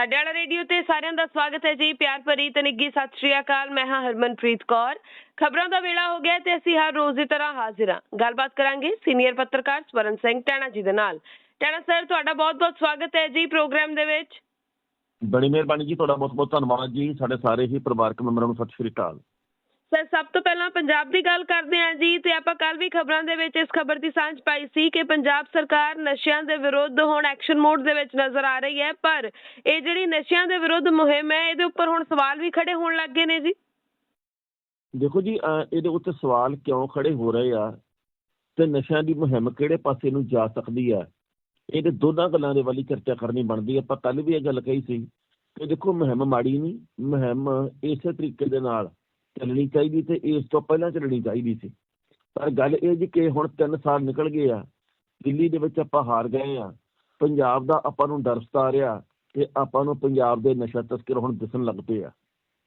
ਸਾਡੇ ਵਾਲਾ ਰੇਡੀਓ ਤੇ ਸਾਰਿਆਂ ਦਾ ਸਵਾਗਤ ਹੈ ਜੀ। ਪਿਆਰ ਭਰੀ ਤੇ ਸਤਿ ਸ਼੍ਰੀ ਅਕਾਲ। ਮੈਂ ਹਾਂ ਹਰਮਨਪ੍ਰੀਤ ਕੌਰ। ਖਬਰਾਂ ਦਾ ਵੇਲਾ ਹੋ ਗਿਆ ਤੇ ਅਸੀਂ ਹਰ ਰੋਜ਼ ਦੀ ਤਰ੍ਹਾਂ ਹਾਜ਼ਰ ਹਾਂ। ਗੱਲਬਾਤ ਕਰਾਂਗੇ ਸੀਨੀਅਰ ਪੱਤਰਕਾਰ ਸਵਰਨ ਸਿੰਘ ਟੈਣਾ ਜੀ ਦੇ ਨਾਲ। ਟੈਣਾ ਸਰ, ਤੁਹਾਡਾ ਬਹੁਤ-ਬਹੁਤ ਸਵਾਗਤ ਹੈ ਜੀ ਪ੍ਰੋਗਰਾਮ ਦੇ ਵਿੱਚ। ਬੜੀ ਮਿਹਰਬਾਨੀ ਜੀ, ਤੁਹਾਡਾ ਬਹੁਤ ਬਹੁਤ ਧੰਨਵਾਦ ਜੀ। ਸਾਡੇ ਸਾਰੇ ਹੀ ਪਰਿਵਾਰਕ ਮੈਂਬਰਾਂ ਨੂੰ ਸਤਿ ਸ਼੍ਰੀ ਅਕਾਲ। ਸਰ, ਸਭ ਤੋਂ ਪਹਿਲਾਂ ਪੰਜਾਬ ਦੀ ਗੱਲ ਕਰਦੇ ਹਾਂ ਜੀ ਤੇ ਆਪਾਂ ਕੱਲ ਵੀ ਖਬਰਾਂ ਦੇ ਵਿੱਚ ਇਸ ਖਬਰ ਦੀ ਸਾਂਝ ਪਾਈ ਸੀ ਕਿ ਪੰਜਾਬ ਸਰਕਾਰ ਨਸ਼ਿਆਂ ਦੇ ਵਿਰੁੱਧ ਹੁਣ ਐਕਸ਼ਨ ਮੋਡ ਦੇ ਵਿੱਚ ਨਜ਼ਰ ਆ ਰਹੀ ਹੈ, ਪਰ ਇਹ ਜਿਹੜੀ ਨਸ਼ਿਆਂ ਦੇ ਵਿਰੁੱਧ ਮੁਹਿੰਮ ਹੈ, ਇਹਦੇ ਉੱਪਰ ਹੁਣ ਸਵਾਲ ਵੀ ਖੜੇ ਹੋਣ ਲੱਗ ਗਏ ਨੇ ਜੀ। ਦੇਖੋ ਜੀ, ਅਹ, ਇਹਦੇ ਉੱਤੇ ਸਵਾਲ ਕਿਉਂ ਖੜੇ ਹੋ ਰਹੇ ਆ? ਤੇ ਨਸ਼ਿਆਂ ਦੀ ਮੁਹਿੰਮ ਕਿਹੜੇ ਪਾਸੇ ਨੂੰ ਜਾ ਸਕਦੀ ਆ? ਇਹਦੇ ਦੋਨਾਂ ਗੱਲਾਂ ਦੇ ਵਾਲੀ ਚਰਚਾ ਕਰਨੀ ਬਣਦੀ ਆ। ਆਪਾਂ ਕੱਲ ਵੀ ਇਹ ਗੱਲ ਕਹੀ ਸੀ ਕਿ ਦੇਖੋ, ਮੁਹਿੰਮ ਮਾੜੀ ਨਹੀਂ, ਮੁਹਿੰਮ ਇਸੇ ਤਰੀਕੇ ਦੇ ਨਾਲ ਚੱਲਣੀ ਚਾਹੀਦੀ ਤੇ ਇਸ ਤੋਂ ਪਹਿਲਾਂ ਚੱਲਣੀ ਚਾਹੀਦੀ ਸੀ। ਪਰ ਗੱਲ ਇਹ ਜੀ ਕਿ ਹੁਣ 3 ਸਾਲ ਨਿਕਲ ਗਏ ਆ, ਦਿੱਲੀ ਦੇ ਵਿੱਚ ਆਪਾਂ ਹਾਰ ਗਏ ਆ, ਪੰਜਾਬ ਦਾ ਆਪਾਂ ਨੂੰ ਡਰ ਸਤਾ ਰਿਹਾ ਕਿ ਆਪਾਂ ਨੂੰ ਪੰਜਾਬ ਦੇ ਨਸ਼ਾ ਤਸਕਰ ਹੁਣ ਦਿਸਣ ਲੱਗ ਪਏ ਆ।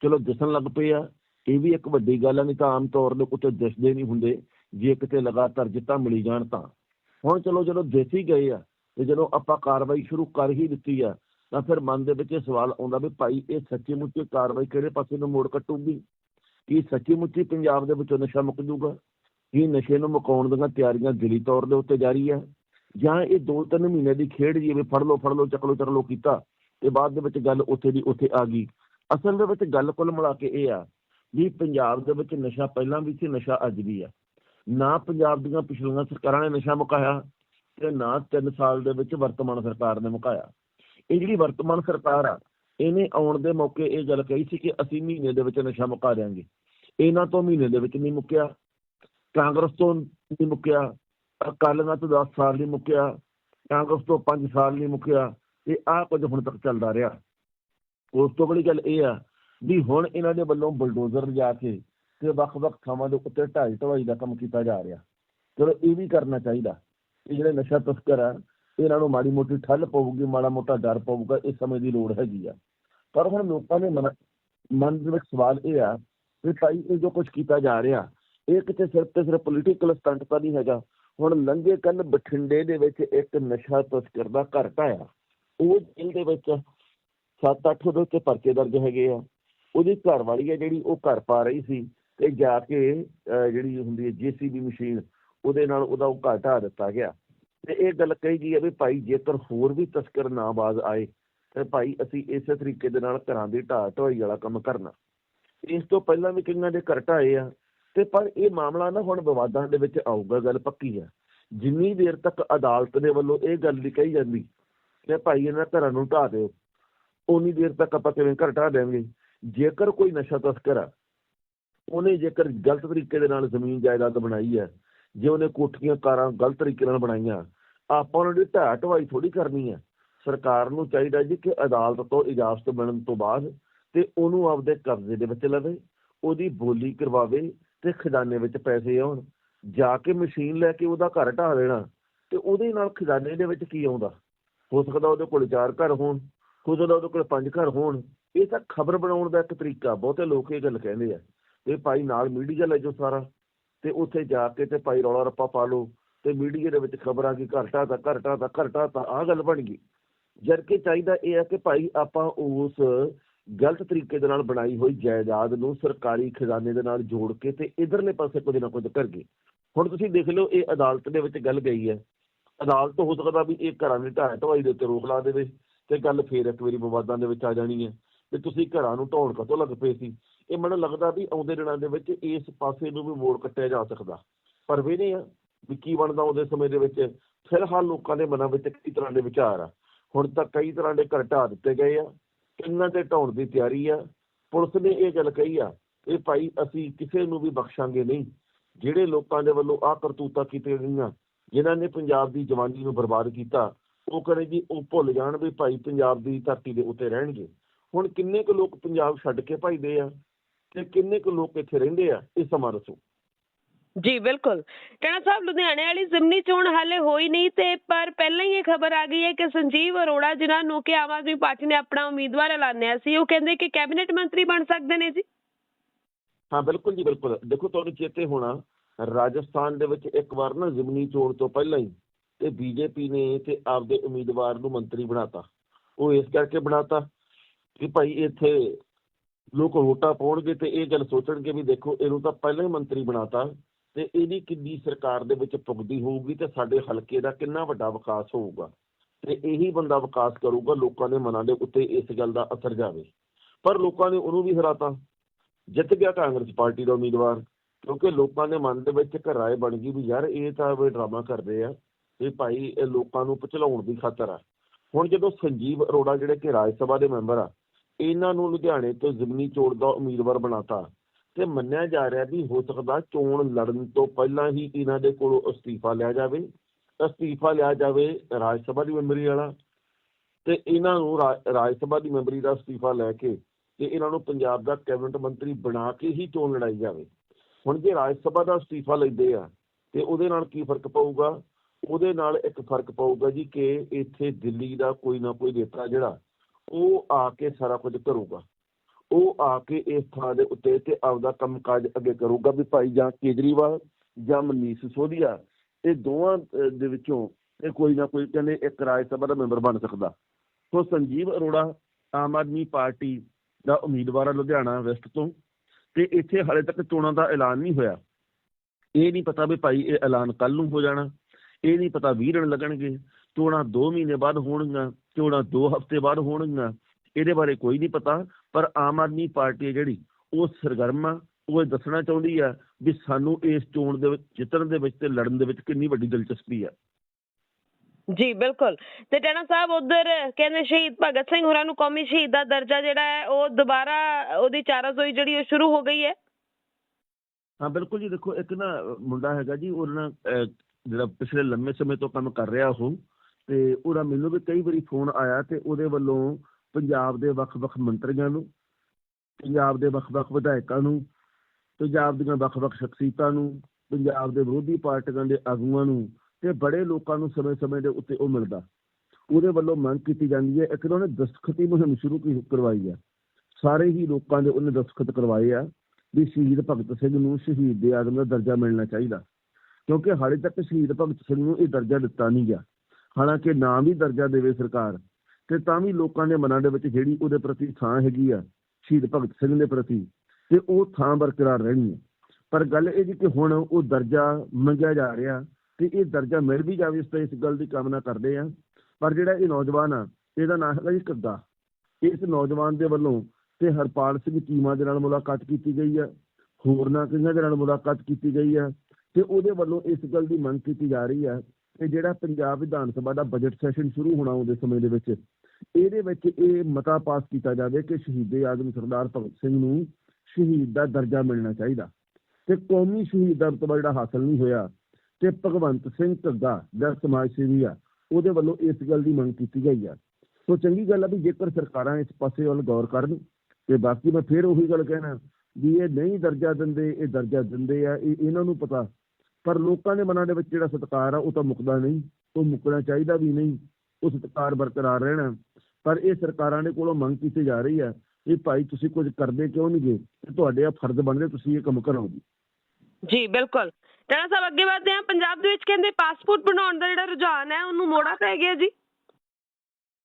ਚਲੋ ਦਿਸਣ ਲੱਗ ਪਏ ਆ, ਇਹ ਵੀ ਇੱਕ ਵੱਡੀ ਗੱਲ ਆ ਨਹੀਂ ਤਾਂ ਆਮ ਤੌਰ ਦੇ ਉੱਤੇ ਦਿਸਦੇ ਨਹੀਂ ਹੁੰਦੇ, ਜੇ ਕਿਤੇ ਲਗਾਤਾਰ ਜਿੱਤਾਂ ਮਿਲੀ ਜਾਣ ਤਾਂ। ਹੁਣ ਚਲੋ ਜਦੋਂ ਦਿਸ ਹੀ ਗਏ ਆ ਤੇ ਜਦੋਂ ਆਪਾਂ ਕਾਰਵਾਈ ਸ਼ੁਰੂ ਕਰ ਹੀ ਦਿੱਤੀ ਆ, ਤਾਂ ਫਿਰ ਮਨ ਦੇ ਵਿੱਚ ਇਹ ਸਵਾਲ ਆਉਂਦਾ ਵੀ ਭਾਈ ਇਹ ਸੱਚੀ ਮੁੱਚੀ ਕਾਰਵਾਈ ਕਿਹੜੇ ਪਾਸੇ ਨੂੰ ਮੋੜ ਕੱਟੂਗੀ? ਕੀ ਸੱਚੀ ਮੁੱਚੀ ਪੰਜਾਬ ਦੇ ਵਿੱਚੋਂ ਨਸ਼ਾ ਮੁੱਕ ਜੂਗਾ ਕੀ ਨਸ਼ੇ ਨੂੰ ਮੁਕਾਉਣ ਦੀਆਂ ਤਿਆਰੀਆਂ ਦਿਲੀ ਤੌਰ ਦੇ ਉੱਤੇ ਜਾਰੀ ਹੈ? ਜਾਂ ਇਹ 2-3 ਮਹੀਨੇ ਦੀ ਖੇਡ ਜਿਵੇਂ ਫੜ ਲਓ ਫੜ ਲਓ, ਚੱਕ ਲਓ ਚੱਕ ਲਓ ਕੀਤਾ ਤੇ ਬਾਅਦ ਦੇ ਵਿੱਚ ਗੱਲ ਉੱਥੇ ਦੀ ਉੱਥੇ ਆ ਗਈ। ਅਸਲ ਦੇ ਵਿੱਚ ਗੱਲ ਕੁੱਲ ਮਿਲਾ ਕੇ ਇਹ ਆ ਵੀ ਪੰਜਾਬ ਦੇ ਵਿੱਚ ਨਸ਼ਾ ਪਹਿਲਾਂ ਵੀ ਸੀ, ਨਸ਼ਾ ਅੱਜ ਵੀ ਆ। ਨਾ ਪੰਜਾਬ ਦੀਆਂ ਪਿਛਲੀਆਂ ਸਰਕਾਰਾਂ ਨੇ ਨਸ਼ਾ ਮੁਕਾਇਆ ਤੇ ਨਾ 3 ਸਾਲ ਦੇ ਵਿੱਚ ਵਰਤਮਾਨ ਸਰਕਾਰ ਨੇ ਮੁਕਾਇਆ। ਇਹ ਜਿਹੜੀ ਵਰਤਮਾਨ ਸਰਕਾਰ ਆ ਇਹਨੇ ਆਉਣ ਦੇ ਮੌਕੇ ਇਹ ਗੱਲ ਕਹੀ ਸੀ ਕਿ ਅਸੀਂ ਮਹੀਨੇ ਦੇ ਵਿੱਚ ਨਸ਼ਾ ਮੁਕਾ ਦਿਆਂਗੇ। ਇਹਨਾਂ ਤੋਂ ਮਹੀਨੇ ਦੇ ਵਿੱਚ ਨਹੀਂ ਮੁੱਕਿਆ। ਕਾਂਗਰਸ ਤੋਂ ਨਹੀਂ ਮੁੱਕਿਆ। ਅਕਾਲੀਆਂ ਤੋਂ 10 ਸਾਲ ਨਹੀਂ ਮੁੱਕਿਆ। ਕਾਂਗਰਸ ਤੋਂ 5 ਸਾਲ ਨਹੀਂ ਮੁੱਕਿਆ। ਤੇ ਆਹ ਕੁਝ ਹੁਣ ਤੱਕ ਚੱਲਦਾ ਰਿਹਾ। ਉਸ ਤੋਂ ਬੜੀ ਗੱਲ ਇਹ ਆ ਵੀ ਹੁਣ ਇਹਨਾਂ ਦੇ ਵੱਲੋਂ ਬਲਡੋਜ਼ਰ ਲਿਜਾ ਕੇ ਤੇ ਵੱਖ-ਵੱਖ ਥਾਵਾਂ ਦੇ ਉੱਤੇ ਢਾਈ ਢਵਾਈ ਦਾ ਕੰਮ ਕੀਤਾ ਜਾ ਰਿਹਾ। ਚਲੋ ਇਹ ਵੀ ਕਰਨਾ ਚਾਹੀਦਾ। ਇਹ ਜਿਹੜੇ ਨਸ਼ਾ ਤਸਕਰ ਆ, ਇਹਨਾਂ ਨੂੰ ਮਾੜੀ ਮੋਟੀ ਠੱਲ ਪਊਗੀ, ਮਾੜਾ ਮੋਟਾ ਡਰ ਪਊਗਾ, ਇਸ ਸਮੇਂ ਦੀ ਲੋੜ ਹੈਗੀ ਆ। ਪਰ ਹੁਣ ਲੋਕਾਂ ਦੇ ਮਨ ਮਨ ਦੇ ਵਿੱਚ ਸਵਾਲ ਇਹ ਆ ਵੀ ਭਾਈ ਇਹ ਜੋ ਕੁਝ ਕੀਤਾ ਜਾ ਰਿਹਾ, ਇਹ ਕਿਤੇ ਸਿਰਫ ਤੇ ਸਿਰਫ ਪੋਲੀਟੀਕਲ ਸਟੰਟ ਤਾਂ ਨਹੀਂ ਹੈਗਾ। ਹੁਣ ਲੰਗੇ ਕੰਨ ਬਠਿੰਡੇ ਦੇ ਵਿੱਚ ਇੱਕ ਨਸ਼ਾ ਤਸਕਰ ਦਾ ਘਰ ਢਾਇਆ। ਉਹ ਜੇਲ੍ਹ ਦੇ ਵਿੱਚ 7-8 ਦੇ ਉੱਤੇ ਪਰਚੇ ਦਰਜ ਹੈਗੇ ਆ। ਉਹਦੀ ਘਰ ਵਾਲੀ ਹੈ ਜਿਹੜੀ, ਉਹ ਘਰ ਪਾ ਰਹੀ ਸੀ ਤੇ ਜਾ ਕੇ, ਅਹ ਜਿਹੜੀ ਹੁੰਦੀ ਹੈ ਜੀਸੀਬੀ ਮਸ਼ੀਨ, ਉਹਦੇ ਨਾਲ ਉਹਦਾ ਉਹ ਘਰ ਢਾਹ ਦਿੱਤਾ ਗਿਆ। ਤੇ ਇਹ ਗੱਲ ਕਹੀ ਗਈ ਹੈ ਵੀ ਭਾਈ ਜੇਕਰ ਹੋਰ ਵੀ ਤਸਕਰ ਨਾਬਾਜ਼ ਆਏ ਤੇ ਭਾਈ ਅਸੀਂ ਇਸੇ ਤਰੀਕੇ ਦੇ ਨਾਲ ਘਰਾਂ ਦੀ ਢਾਹ ਢੋਈ ਵਾਲਾ ਕੰਮ ਕਰਨਾ। ਇਸ ਤੋਂ ਪਹਿਲਾਂ ਵੀ ਕਈਆਂ ਦੇ ਘਰ ਢਾਏ ਆ, ਤੇ ਪਰ ਇਹ ਮਾਮਲਾ ਨਾ ਹੁਣ ਵਿਵਾਦਾਂ ਦੇ ਵਿੱਚ ਆਊਗਾ, ਗੱਲ ਪੱਕੀ ਆ। ਜਿੰਨੀ ਦੇਰ ਤੱਕ ਅਦਾਲਤ ਦੇ ਵੱਲੋਂ ਇਹ ਗੱਲ ਨਹੀਂ ਕਹੀ ਜਾਂਦੀ ਕਿ ਭਾਈ ਇਹਨਾਂ ਘਰਾਂ ਨੂੰ ਢਾਹ ਦਿਓ ਉਨੀ ਦੇਰ ਤੱਕ ਆਪਾਂ ਕਿਵੇਂ ਘਰ ਢਾਹ ਦੇਵਾਂਗੇ? ਜੇਕਰ ਕੋਈ ਨਸ਼ਾ ਤਸਕਰ ਆ, ਉਹਨੇ ਜੇਕਰ ਗਲਤ ਤਰੀਕੇ ਦੇ ਨਾਲ ਜ਼ਮੀਨ ਜਾਇਦਾਦ ਬਣਾਈ ਹੈ ਜੇ ਉਹਨੇ ਕੋਠੀਆਂ, ਕਾਰਾਂ ਗਲਤ ਤਰੀਕੇ ਨਾਲ ਬਣਾਈਆਂ, ਆਪਾਂ ਉਹਨਾਂ ਦੀ ਢਾਹ ਢਵਾਈ ਥੋੜੀ ਕਰਨੀ ਹੈ ਸਰਕਾਰ ਨੂੰ ਚਾਹੀਦਾ ਜੀ ਕਿ ਅਦਾਲਤ ਤੋਂ ਇਜਾਜ਼ਤ ਮਿਲਣ ਤੋਂ ਬਾਅਦ ਤੇ ਉਹਨੂੰ ਆਪਦੇ ਕਬਜ਼ੇ ਦੇ ਵਿੱਚ ਲਵੇ, ਉਹਦੀ ਬੋਲੀ ਕਰਵਾਵੇ ਤੇ ਖਜ਼ਾਨੇ ਵਿੱਚ ਪੈਸੇ ਆਉਣ, ਜਾ ਕੇ ਮਸ਼ੀਨ ਲੈ ਕੇ ਉਹਦਾ ਘਰ ਢਾਹ ਦੇਣਾ ਤੇ ਉਹਦੇ ਨਾਲ ਖਜ਼ਾਨੇ ਦੇ ਵਿੱਚ ਕੀ ਆਉਂਦਾ? ਹੋ ਸਕਦਾ ਉਹਦੇ ਕੋਲ ਚਾਰ ਘਰ ਹੋਣ, ਹੋ ਸਕਦਾ ਉਹਦੇ ਕੋਲ ਪੰਜ ਘਰ ਹੋਣ, ਇਹ ਤਾਂ ਖਬਰ ਬਣਾਉਣ ਦਾ ਇੱਕ ਤਰੀਕਾ ਬਹੁਤੇ ਲੋਕ ਇਹ ਗੱਲ ਕਹਿੰਦੇ ਆ ਤੇ ਭਾਈ ਨਾਲ ਮੀਡੀਆ ਲੈ ਜਾਓ ਸਾਰਾ ਤੇ ਉੱਥੇ ਜਾ ਕੇ ਤੇ ਭਾਈ ਰੌਲਾ ਰੱਪਾ ਪਾ ਲਓ ਤੇ ਮੀਡੀਆ ਦੇ ਵਿੱਚ ਖਬਰਾਂ ਕੀ ਘਰਟਾ ਤਾਂ ਘਰਟਾ ਤਾਂ ਘਰਟਾ ਤਾਂ, ਆਹ ਗੱਲ ਬਣ ਗਈ। ਜਦਕਿ ਚਾਹੀਦਾ ਇਹ ਹੈ ਕਿ ਭਾਈ ਆਪਾਂ ਉਸ ਗਲਤ ਤਰੀਕੇ ਦੇ ਨਾਲ ਬਣਾਈ ਹੋਈ ਜਾਇਦਾਦ ਨੂੰ ਸਰਕਾਰੀ ਖਜ਼ਾਨੇ ਦੇ ਨਾਲ ਜੋੜ ਕੇ ਤੇ ਇਧਰਲੇ ਪਾਸੇ ਕੁਝ ਨਾ ਕੁਝ ਕਰਗੇ। ਹੁਣ ਤੁਸੀਂ ਦੇਖ ਲਓ, ਇਹ ਅਦਾਲਤ ਦੇ ਵਿੱਚ ਗੱਲ ਗਈ ਹੈ। ਅਦਾਲਤ ਹੋ ਸਕਦਾ ਵੀ ਇਹ ਘਰਾਂ ਦੀ ਢਾਹ ਢਵਾਈ ਦੇ ਉੱਤੇ ਰੋਕ ਲਾ ਦੇਵੇ ਤੇ ਗੱਲ ਫੇਰ ਇੱਕ ਵਾਰੀ ਵਿਵਾਦਾਂ ਦੇ ਵਿੱਚ ਆ ਜਾਣੀ ਹੈ ਤੇ ਤੁਸੀਂ ਘਰਾਂ ਨੂੰ ਢਾਉਣ ਕਦੋਂ ਲੱਗ ਪਏ ਸੀ? ਇਹ ਮੈਨੂੰ ਲੱਗਦਾ ਵੀ ਆਉਂਦੇ ਦਿਨਾਂ ਦੇ ਵਿੱਚ ਇਸ ਪਾਸੇ ਨੂੰ ਵੀ ਮੋੜ ਕੱਟਿਆ ਜਾ ਸਕਦਾ। ਪਰ ਵੇਨੇ ਆ ਵੀ ਕੀ ਬਣਦਾ ਉਹਦੇ ਸਮੇਂ ਦੇ ਵਿੱਚ? ਫਿਲਹਾਲ ਲੋਕਾਂ ਦੇ ਮਨਾਂ ਵਿੱਚ ਕਈ ਤਰ੍ਹਾਂ ਦੇ ਵਿਚਾਰ ਆ। ਹੁਣ ਤਾਂ ਕਈ ਤਰ੍ਹਾਂ ਦੇ ਘਰ ਢਾਹ ਦਿੱਤੇ ਗਏ ਆ, ਇਹਨਾਂ ਦੇ ਢਾਉਣ ਦੀ ਤਿਆਰੀ ਆ। ਪੁਲਿਸ ਨੇ ਇਹ ਗੱਲ ਕਹੀ ਆ ਇਹ ਭਾਈ ਅਸੀਂ ਕਿਸੇ ਨੂੰ ਵੀ ਬਖਸ਼ਾਂਗੇ ਨਹੀਂ। ਜਿਹੜੇ ਲੋਕਾਂ ਦੇ ਵੱਲੋਂ ਆਹ ਕਰਤੂਤਾਂ ਕੀਤੀਆਂ ਗਈਆਂ, ਜਿਨ੍ਹਾਂ ਨੇ ਪੰਜਾਬ ਦੀ ਜਵਾਨੀ ਨੂੰ ਬਰਬਾਦ ਕੀਤਾ, ਉਹ ਕਹਿੰਦੇ ਜੀ, ਉਹ ਭੁੱਲ ਜਾਣ ਵੀ ਭਾਈ ਪੰਜਾਬ ਦੀ ਧਰਤੀ ਦੇ ਉੱਤੇ ਰਹਿਣਗੇ। ਹੁਣ ਕਿੰਨੇ ਕੁ ਲੋਕ ਪੰਜਾਬ ਛੱਡ ਕੇ ਭਜਦੇ ਆ ਤੇ ਕਿੰਨੇ ਕੁ ਲੋਕ ਇੱਥੇ ਰਹਿੰਦੇ ਆ, ਇਹ ਸਮਾਂ ਦੱਸੋ। ਜੀ, ਬਿਲਕੁਲ। ਟਣਾ ਸਾਹਿਬ, ਲੁਧਿਆਣੇ ਵਾਲੀ ਜ਼ਿਮਨੀ ਚੋਣ ਹਾਲੇ ਹੋਈ ਨਹੀਂ ਤੇ ਪਰ ਪਹਿਲਾਂ ਹੀ ਇਹ ਖਬਰ ਆ ਗਈ ਹੈ ਕਿ ਸੰਜੀਵ ਅਰੋੜਾ, ਜਿਨ੍ਹਾਂ ਨੂੰ ਕਿ ਆਮ ਆਦਮੀ ਪਾਰਟੀ ਨੇ ਆਪਣਾ ਉਮੀਦਵਾਰ ਐਲਾਨਿਆ ਸੀ, ਉਹ ਕਹਿੰਦੇ ਕਿ ਕੈਬਨਿਟ ਮੰਤਰੀ ਬਣ ਸਕਦੇ ਨੇ ਜੀ। ਹਾਂ, ਬਿਲਕੁਲ ਜੀ, ਬਿਲਕੁਲ। ਦੇਖੋ, ਤੁਹਾਨੂੰ ਚੇਤੇ ਹੋਣਾ, ਰਾਜਸਥਾਨ ਦੇ ਵਿੱਚ ਇੱਕ ਵਾਰ ਨਾ ਜ਼ਿਮਨੀ ਚੋਣ ਤੋਂ ਪਹਿਲਾਂ ਹੀ ਤੇ ਬੀਜੇਪੀ ਨੇ ਤੇ ਆਪਦੇ ਉਮੀਦਵਾਰ ਨੂੰ ਮੰਤਰੀ ਬਣਾਤਾ। ਉਹ ਇਸ ਕਰਕੇ ਬਣਾਤਾ ਕਿ ਭਾਈ ਇੱਥੇ ਲੋਕ ਵੋਟਾਂ ਪਾਉਣਗੇ ਤੇ ਇਹ ਗੱਲ ਸੋਚਣਗੇ ਵੀ ਦੇਖੋ, ਇਹਨੂੰ ਤਾਂ ਪਹਿਲਾਂ ਹੀ ਮੰਤਰੀ ਬਣਾਤਾ। ਤੇ ਇਹਦੀ ਕਿੰਨੀ ਸਰਕਾਰ ਦੇ ਵਿੱਚ ਪੁੱਗਦੀ ਹੋਊਗੀ ਤੇ ਸਾਡੇ ਹਲਕੇ ਦਾ ਕਿੰਨਾ ਵੱਡਾ ਵਿਕਾਸ ਹੋਊਗਾ। ਤੇ ਇਹੀ ਬੰਦਾ ਵਿਕਾਸ ਕਰੂਗਾ, ਲੋਕਾਂ ਦੇ ਮਨਾਂ ਦੇ ਉੱਤੇ ਇਸ ਗੱਲ ਦਾ ਅਸਰ ਜਾਵੇ। ਪਰ ਲੋਕਾਂ ਨੇ ਉਹਨੂੰ ਵੀ ਹਰਾਤਾ ਜਿੱਤ ਗਿਆ ਕਾਂਗਰਸ ਪਾਰਟੀ ਦਾ ਉਮੀਦਵਾਰ, ਕਿਉਂਕਿ ਲੋਕਾਂ ਦੇ ਮਨ ਦੇ ਵਿੱਚ ਇੱਕ ਰਾਏ ਬਣ ਗਈ ਵੀ ਯਾਰ ਇਹ ਤਾਂ ਵੀ ਡਰਾਮਾ ਕਰਦੇ ਆ ਵੀ ਭਾਈ ਇਹ ਲੋਕਾਂ ਨੂੰ ਪਚਲਾਉਣ ਦੀ ਖਾਤਰ ਆ। ਹੁਣ ਜਦੋਂ ਸੰਜੀਵ ਅਰੋੜਾ ਜਿਹੜੇ ਕਿ ਰਾਜ ਸਭਾ ਦੇ ਮੈਂਬਰ ਆ, ਇਹਨਾਂ ਨੂੰ ਲੁਧਿਆਣੇ ਤੋਂ ਜ਼ਮਨੀ ਚੋੜ ਦਾ ਉਮੀਦਵਾਰ ਬਣਾਤਾ। ਤੇ ਮੰਨਿਆ ਜਾ ਰਿਹਾ ਵੀ ਹੋ ਸਕਦਾ ਚੋਣ ਲੜਨ ਤੋਂ ਪਹਿਲਾਂ ਹੀ ਇਹਨਾਂ ਦੇ ਕੋਲੋਂ ਅਸਤੀਫਾ ਲਿਆ ਜਾਵੇ। ਅਸਤੀਫਾ ਲਿਆ ਜਾਵੇ ਰਾਜ ਸਭਾ ਦੀ ਮੈਂਬਰੀ ਵਾਲਾ ਤੇ ਇਹਨਾਂ ਨੂੰ ਰਾ- ਰਾਜ ਸਭਾ ਦੀ ਮੈਂਬਰੀ ਦਾ ਅਸਤੀਫਾ ਲੈ ਕੇ ਤੇ ਇਹਨਾਂ ਨੂੰ ਪੰਜਾਬ ਦਾ ਕੈਬਨਿਟ ਮੰਤਰੀ ਬਣਾ ਕੇ ਹੀ ਚੋਣ ਲੜਾਈ ਜਾਵੇ। ਹੁਣ ਜੇ ਰਾਜ ਸਭਾ ਦਾ ਅਸਤੀਫਾ ਲੈਂਦੇ ਆ ਤੇ ਉਹਦੇ ਨਾਲ ਕੀ ਫ਼ਰਕ ਪਊਗਾ? ਉਹਦੇ ਨਾਲ ਇੱਕ ਫ਼ਰਕ ਪਊਗਾ ਜੀ ਕਿ ਇੱਥੇ ਦਿੱਲੀ ਦਾ ਕੋਈ ਨਾ ਕੋਈ ਨੇਤਾ ਜਿਹੜਾ, ਉਹ ਆ ਕੇ ਸਾਰਾ ਕੁਝ ਕਰੂਗਾ। ਉਹ ਆ ਕੇ ਇਸ ਥਾਂ ਦੇ ਉੱਤੇ ਤੇ ਆਪਦਾ ਕੰਮਕਾਜ ਅੱਗੇ ਕਰੂਗਾ ਵੀ ਭਾਈ ਜਾਂ ਕੇਜਰੀਵਾਲ ਜਾਂ ਮਨੀਸ਼ ਸਿਸੋਦੀਆ ਇਹ ਦੋਵਾਂ ਦੇ ਵਿੱਚੋਂ ਇਹ ਕੋਈ ਨਾ ਕੋਈ ਕਹਿੰਦੇ ਇੱਕ ਰਾਜ ਸਭਾ ਦਾ ਮੈਂਬਰ ਬਣ ਸਕਦਾ। ਸੋ ਸੰਜੀਵ ਅਰੋੜਾ, ਆਮ ਆਦਮੀ ਪਾਰਟੀ ਦਾ ਉਮੀਦਵਾਰ ਆ ਲੁਧਿਆਣਾ ਵੈਸਟ ਤੋਂ ਤੇ ਇੱਥੇ ਹਾਲੇ ਤੱਕ ਚੋਣਾਂ ਦਾ ਐਲਾਨ ਨਹੀਂ ਹੋਇਆ। ਇਹ ਨਹੀਂ ਪਤਾ ਵੀ ਭਾਈ ਇਹ ਐਲਾਨ ਕੱਲ ਨੂੰ ਹੋ ਜਾਣਾ। ਇਹ ਨਹੀਂ ਪਤਾ 20 ਦਿਨ ਲੱਗਣਗੇ। ਚੋਣਾਂ 2 ਮਹੀਨੇ ਬਾਅਦ ਹੋਣਗੀਆਂ, ਚੋਣਾਂ 2 ਹਫ਼ਤੇ ਬਾਅਦ ਹੋਣਗੀਆਂ। ਇਹਦੇ ਬਾਰੇ ਕੋਈ ਨਹੀਂ ਪਤਾ ਪਰ ਆਮ ਆਦਮੀ ਪਾਰਟੀ ਜਿਹੜੀ ਉਹ ਸਰਗਰਮ ਉਹ ਇਹ ਦੱਸਣਾ ਚਾਹੁੰਦੀ ਆ ਵੀ ਸਾਨੂੰ ਇਸ ਚੋਣ ਦੇ ਵਿੱਚ ਜਿੱਤਣ ਦੇ ਵਿੱਚ ਤੇ ਲੜਨ ਦੇ ਵਿੱਚ ਕਿੰਨੀ ਵੱਡੀ ਦਿਲਚਸਪੀ ਆ। ਜੀ ਬਿਲਕੁਲ। ਤੇ ਟੈਣਾ ਸਾਹਿਬ ਉਧਰ ਕਹਿੰਦੇ ਸ਼ਹੀਦ ਭਗਤ ਸਿੰਘ ਹੋਰਾਂ ਨੂੰ ਕੌਮੀ ਸ਼ਹੀਦ ਦਾ ਦਰਜਾ ਜਿਹੜਾ ਹੈ ਉਹ ਦੁਬਾਰਾ ਉਹਦੀ ਚਾਰਾਜ਼ੋਈ ਜਿਹੜੀ ਉਹ ਸ਼ੁਰੂ ਹੋ ਗਈ ਹੈ? ਹਾਂ ਬਿਲਕੁਲ ਜੀ ਦੇਖੋ ਇੱਕ ਨਾ ਮੁੰਡਾ ਹੈਗਾ ਜੀ ਨਾਲ ਅਹ, ਜਿਹੜਾ ਪਿਛਲੇ ਲੰਮੇ ਸਮੇਂ ਤੋਂ ਕੰਮ ਕਰ ਰਿਹਾ ਉਹ ਤੇ ਉਹਦਾ ਮੈਨੂੰ ਵੀ ਕਈ ਵਾਰੀ ਫੋਨ ਆਇਆ ਤੇ ਉਹਦੇ ਵੱਲੋਂ ਪੰਜਾਬ ਦੇ ਵੱਖ-ਵੱਖ ਮੰਤਰੀਆਂ ਨੂੰ, ਪੰਜਾਬ ਦੇ ਵੱਖ-ਵੱਖ ਵਿਧਾਇਕਾਂ ਨੂੰ, ਪੰਜਾਬ ਦੀਆਂ ਵੱਖ-ਵੱਖ ਸ਼ਖਸੀਅਤਾਂ ਨੂੰ, ਪੰਜਾਬ ਦੇ ਵਿਰੋਧੀ ਪਾਰਟੀਆਂ ਦੇ ਆਗੂਆਂ ਨੂੰ ਤੇ ਬੜੇ ਲੋਕਾਂ ਨੂੰ ਸਮੇਂ-ਸਮੇਂ ਦੇ ਉੱਤੇ ਉਹ ਮਿਲਦਾ। ਉਹਦੇ ਵੱਲੋਂ ਮੰਗ ਕੀਤੀ ਜਾਂਦੀ ਹੈ ਇੱਕ ਉਹਨੇ ਦਸਤਖਤੀ ਮੁਹਿੰਮ ਸ਼ੁਰੂ ਕੀ- ਕਰਵਾਈ ਹੈ। ਸਾਰੇ ਹੀ ਲੋਕਾਂ ਦੇ ਉਹਨੇ ਦਸਤਖਤ ਕਰਵਾਏ ਆ ਵੀ ਸ਼ਹੀਦ ਭਗਤ ਸਿੰਘ ਨੂੰ ਸ਼ਹੀਦ ਦੇ ਆਦਮ ਦਾ ਦਰਜਾ ਮਿਲਣਾ ਚਾਹੀਦਾ। ਕਿਉਂਕਿ ਹਾਲੇ ਤੱਕ ਸ਼ਹੀਦ ਭਗਤ ਸਿੰਘ ਨੂੰ ਇਹ ਦਰਜਾ ਦਿੱਤਾ ਨਹੀਂ ਗਿਆ। ਹਾਲਾਂਕਿ ਨਾ ਵੀ ਦਰਜਾ ਦੇਵੇ ਸਰਕਾਰ ਤੇ ਤਾਂ ਵੀ ਲੋਕਾਂ ਦੇ ਮਨਾਂ ਦੇ ਵਿੱਚ ਜਿਹੜੀ ਉਹਦੇ ਪ੍ਰਤੀ ਥਾਂ ਹੈਗੀ ਆ, ਸ਼ਹੀਦ ਭਗਤ ਸਿੰਘ ਦੇ ਪ੍ਰਤੀ, ਤੇ ਉਹ ਥਾਂ ਬਰਕਰਾਰ ਰਹਿਣੀ ਹੈ ਪਰ ਗੱਲ ਇਹ ਜੀ ਕਿ ਹੁਣ ਉਹ ਦਰਜਾ ਮੰਗਿਆ ਜਾ ਰਿਹਾ ਤੇ ਇਹ ਦਰਜਾ ਮਿਲ ਵੀ ਜਾਵੇ ਇਸ ਤੇ ਇਸ ਗੱਲ ਦੀ ਕਾਮਨਾ ਕਰਦੇ ਆ। ਪਰ ਜਿਹੜਾ ਇਹ ਨੌਜਵਾਨ ਆ, ਇਹਦਾ ਨਾਮ ਹੈਗਾ ਜੀ ਕੱਗਾ। ਇਸ ਨੌਜਵਾਨ ਦੇ ਵੱਲੋਂ ਤੇ ਹਰਪਾਲ ਸਿੰਘ ਚੀਮਾ ਦੇ ਨਾਲ ਮੁਲਾਕਾਤ ਕੀਤੀ ਗਈ ਹੈ ਹੋਰਨਾਂ ਕਈਆਂ ਦੇ ਨਾਲ ਮੁਲਾਕਾਤ ਕੀਤੀ ਗਈ ਹੈ ਤੇ ਉਹਦੇ ਵੱਲੋਂ ਇਸ ਗੱਲ ਦੀ ਮੰਗ ਕੀਤੀ ਜਾ ਰਹੀ ਹੈ ਕਿ ਜਿਹੜਾ ਪੰਜਾਬ ਵਿਧਾਨ ਸਭਾ ਦਾ ਬਜਟ ਸੈਸ਼ਨ ਸ਼ੁਰੂ ਹੋਣਾ ਉਹਦੇ ਸਮੇਂ ਦੇ ਵਿੱਚ, ਇਹਦੇ ਵਿੱਚ ਇਹ ਮਤਾ ਪਾਸ ਕੀਤਾ ਜਾਵੇ ਕਿ ਸ਼ਹੀਦੇ ਆਜ਼ਮ ਸਰਦਾਰ ਭਗਤ ਸਿੰਘ ਨੂੰ ਸ਼ਹੀਦ ਦਾ ਦਰਜਾ ਮਿਲਣਾ ਚਾਹੀਦਾ। ਤੇ ਕੌਮੀ ਸ਼ਹੀਦ ਦਾ ਰੁਤਬਾ ਜਿਹੜਾ ਹਾਸਲ ਨਹੀਂ ਹੋਇਆ, ਤੇ ਭਗਵੰਤ ਸਿੰਘ ਧੱਗਾ ਦਾ ਸਮਾਜ ਸੇਵੀ ਆ, ਉਹਦੇ ਵੱਲੋਂ ਇਸ ਗੱਲ ਦੀ ਮੰਗ ਕੀਤੀ ਗਈ ਆ। ਸੋ ਚੰਗੀ ਗੱਲ ਆ ਵੀ ਜੇਕਰ ਸਰਕਾਰਾਂ ਇਸ ਪਾਸੇ ਵੱਲ ਗੌਰ ਕਰਨ, ਤੇ ਬਾਕੀ ਮੈਂ ਫਿਰ ਉਹੀ ਗੱਲ ਕਹਿਣਾ ਵੀ ਇਹ ਨਹੀਂ ਦਰਜਾ ਦਿੰਦੇ, ਇਹ ਦਰਜਾ ਦਿੰਦੇ ਆ, ਇਹ ਇਹਨਾਂ ਨੂੰ ਪਤਾ ਪਰ ਲੋਕਾਂ ਦੇ ਮਨਾਂ ਦੇ ਵਿੱਚ ਜਿਹੜਾ ਸਤਿਕਾਰ ਆ ਉਹ ਤਾਂ ਮੁੱਕਦਾ ਨਹੀਂ ਉਹ ਮੁੱਕਣਾ ਚਾਹੀਦਾ ਵੀ ਨਹੀਂ ਉਹ ਸਤਿਕਾਰ ਬਰਕਰਾਰ ਰਹਿਣਾ। ਪਰ ਇਹ ਸਰਕਾਰਾਂ ਦੇ ਕੋਲੋਂ ਮੰਗ ਕੀਤੀ ਜਾ ਰਹੀ ਹੈ ਇਹ ਭਾਈ ਤੁਸੀਂ ਕੁਝ ਕਰਦੇ ਕਿਉਂ ਨਹੀਂ ਤੇ ਤੁਹਾਡੇ ਆ ਫਰਜ਼ ਬਣਦੇ ਤੁਸੀਂ ਇਹ ਕੰਮ ਕਰੋ ਜੀ। ਜੀ ਬਿਲਕੁਲ। ਟੈਣਾ ਸਾਹਿਬ ਅੱਗੇ ਵਧਦੇ ਹਾਂ। ਪੰਜਾਬ ਦੇ ਵਿੱਚ ਕਹਿੰਦੇ ਪਾਸਪੋਰਟ ਬਣਾਉਣ ਦਾ ਜਿਹੜਾ ਰੁਝਾਨ ਹੈ ਉਹਨੂੰ ਮੋੜਾ ਪੈ ਗਿਆ ਜੀ।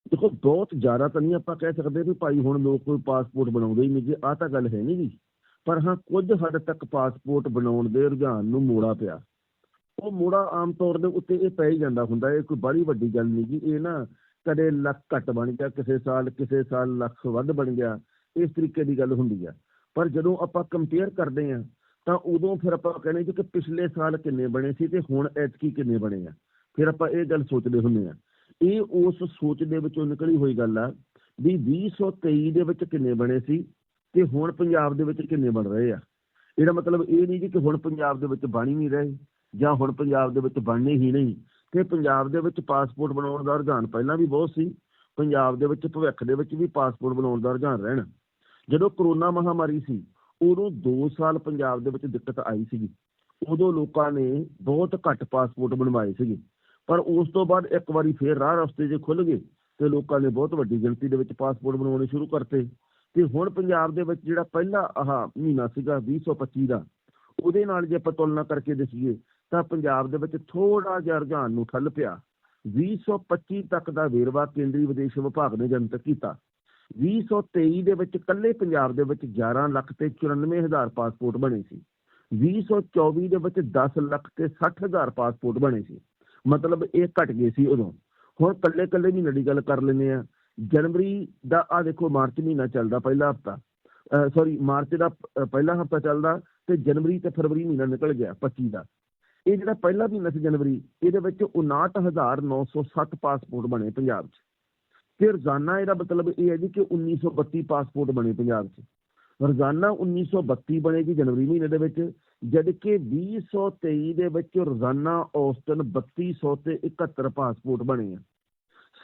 ਦੇਖੋ ਬਹੁਤ ਜ਼ਿਆਦਾ ਤਾਂ ਨਹੀਂ ਆਪਾਂ ਕਹਿ ਸਕਦੇ ਵੀ ਭਾਈ ਹੁਣ ਲੋਕ ਕੋਈ ਪਾਸਪੋਰਟ ਬਣਾਉਂਦੇ ਹੀ ਨਹੀਂ ਜੀ। ਆਹ ਤਾਂ ਗੱਲ ਹੈ ਨਹੀਂ ਜੀ। ਪਰ ਹਾਂ ਕੁਝ ਹੱਦ ਤੱਕ ਪਾਸਪੋਰਟ ਬਣਾਉਣ ਦੇ ਰੁਝਾਨ ਨੂੰ ਮੋੜਾ ਪਿਆ। ਉਹ ਮੋੜਾ ਆਮ ਤੌਰ ਦੇ ਉੱਤੇ ਇਹ ਪੈ ਹੀ ਜਾਂਦਾ ਹੁੰਦਾ, ਇਹ ਕੋਈ ਬੜੀ ਵੱਡੀ ਗੱਲ ਨਹੀਂ ਜੀ ਇਹ ਨਾ ਕਦੇ ਲੱਖ ਘੱਟ ਬਣ ਗਿਆ, ਕਿਸੇ ਸਾਲ ਕਿਸੇ ਸਾਲ ਲੱਖ ਵੱਧ ਬਣ ਗਿਆ, ਇਸ ਤਰੀਕੇ ਦੀ ਗੱਲ ਹੁੰਦੀ ਆ। ਪਰ ਜਦੋਂ ਆਪਾਂ ਕੰਪੇਅਰ ਕਰਦੇ ਆ, ਤਾਂ ਉਦੋਂ ਫਿਰ ਆਪਾਂ ਕਹਿੰਦੇ ਜੀ ਕਿ ਪਿਛਲੇ ਸਾਲ ਕਿੰਨੇ ਬਣੇ ਸੀ ਤੇ ਹੁਣ ਐਤਕੀ ਕਿੰਨੇ ਬਣੇ ਆ। ਫਿਰ ਆਪਾਂ ਇਹ ਗੱਲ ਸੋਚਦੇ ਹੁੰਦੇ ਆ। ਇਹ ਉਸ ਸੋਚ ਦੇ ਵਿੱਚੋਂ ਨਿਕਲੀ ਹੋਈ ਗੱਲ ਆ ਵੀ 2023 ਦੇ ਵਿੱਚ ਕਿੰਨੇ ਬਣੇ ਸੀ ਤੇ ਹੁਣ ਪੰਜਾਬ ਦੇ ਵਿੱਚ ਕਿੰਨੇ ਬਣ ਰਹੇ ਆ। ਇਹਦਾ ਮਤਲਬ ਇਹ ਨਹੀਂ ਜੀ ਕਿ ਹੁਣ ਪੰਜਾਬ ਦੇ ਵਿੱਚ ਬਣ ਹੀ ਨਹੀਂ ਰਹੇ। ਜਾਂ ਹੁਣ ਪੰਜਾਬ ਦੇ ਵਿੱਚ ਬਣਨੇ ਹੀ ਨਹੀਂ, ਤੇ ਪੰਜਾਬ ਦੇ ਵਿੱਚ ਪਾਸਪੋਰਟ ਬਣਾਉਣ ਦਾ ਰੁਝਾਨ ਪਹਿਲਾਂ ਵੀ ਬਹੁਤ ਸੀ, ਪੰਜਾਬ ਦੇ ਵਿੱਚ ਭਵਿੱਖ ਦੇ ਵਿੱਚ ਵੀ ਪਾਸਪੋਰਟ ਬਣਾਉਣ ਦਾ ਰੁਝਾਨ ਰਹਿਣਾ। ਜਦੋਂ ਕਰੋਨਾ ਮਹਾਮਾਰੀ ਸੀ, ਉਦੋਂ 2 ਸਾਲ ਪੰਜਾਬ ਦੇ ਵਿੱਚ ਦਿੱਕਤ ਆਈ ਸੀਗੀ। ਉਦੋਂ ਲੋਕਾਂ ਨੇ ਬਹੁਤ ਘੱਟ ਪਾਸਪੋਰਟ ਬਣਵਾਏ ਸੀਗੇ, ਪਰ ਉਸ ਤੋਂ ਬਾਅਦ ਇੱਕ ਵਾਰੀ ਫੇਰ ਰਾਹ ਰਸਤੇ ਜੇ ਖੁੱਲ ਗਏ, ਤੇ ਲੋਕਾਂ ਨੇ ਬਹੁਤ ਵੱਡੀ ਗਿਣਤੀ ਦੇ ਵਿੱਚ ਪਾਸਪੋਰਟ ਬਣਾਉਣੇ ਸ਼ੁਰੂ ਕਰਤੇ। ਤੇ ਹੁਣ ਪੰਜਾਬ ਦੇ ਵਿੱਚ ਜਿਹੜਾ ਪਹਿਲਾ ਆਹ ਮਹੀਨਾ ਸੀਗਾ 2025 ਦਾ, ਉਹਦੇ ਨਾਲ ਜੇ ਆਪਾਂ ਤੁਲਨਾ ਕਰਕੇ ਦੇਖੀਏ ਤਾਂ ਪੰਜਾਬ ਦੇ ਵਿੱਚ ਥੋੜਾ ਜਿਹਾ ਰੁਝਾਨ ਨੂੰ ਠੱਲ ਪਿਆ। 2025 ਤੱਕ ਦਾ ਵੇਰਵਾ ਕੇਂਦਰੀ ਵਿਦੇਸ਼ ਵਿਭਾਗ ਨੇ ਜਨਤਕ ਕੀਤਾ। 2023 ਦੇ ਵਿੱਚ ਕੱਲੇ ਪੰਜਾਬ ਦੇ ਵਿੱਚ 11 ਲੱਖ ਤੇ 94 ਹਜ਼ਾਰ ਪਾਸਪੋਰਟ ਬਣੇ ਸੀ। 2024 ਦੇ ਵਿੱਚ 10 ਲੱਖ ਤੇ 60 ਹਜ਼ਾਰ ਪਾਸਪੋਰਟ ਬਣੇ ਸੀ। ਮਤਲਬ ਇਹ ਘਟ ਗਏ ਸੀ ਉਦੋਂ। ਹੁਣ ਕੱਲੇ ਕੱਲੇ ਮਹੀਨੇ ਦੀ ਗੱਲ ਕਰ ਲੈਂਦੇ ਆ ਜਨਵਰੀ ਦਾ ਆ ਦੇਖੋ, ਮਾਰਚ ਮਹੀਨਾ ਚੱਲਦਾ ਪਹਿਲਾ ਹਫਤਾ। ਸੌਰੀ ਮਾਰਚ ਦਾ ਪਹਿਲਾ ਹਫਤਾ ਚੱਲਦਾ ਤੇ ਜਨਵਰੀ ਤੇ ਫਰਵਰੀ ਮਹੀਨਾ ਨਿਕਲ ਗਿਆ 25 ਦਾ। ਇਹ ਜਿਹੜਾ ਪਹਿਲਾ ਮਹੀਨਾ ਸੀ ਜਨਵਰੀ, ਇਹਦੇ ਵਿੱਚ 59907 ਪਾਸਪੋਰਟ ਬਣੇ ਪੰਜਾਬ 'ਚ। ਤੇ ਰੋਜ਼ਾਨਾ ਇਹਦਾ ਮਤਲਬ ਇਹ ਹੈ ਜੀ ਕਿ 1932 ਪਾਸਪੋਰਟ ਬਣੇ ਪੰਜਾਬ 'ਚ। ਰੋਜ਼ਾਨਾ 1932 ਬਣੇ ਜੀ ਜਨਵਰੀ ਮਹੀਨੇ ਦੇ ਵਿੱਚ, ਜਦ ਕਿ 2023 ਦੇ ਵਿੱਚ ਰੋਜ਼ਾਨਾ ਔਸਤਨ 3200 ਤੇ 71 ਪਾਸਪੋਰਟ ਬਣੇ ਆ।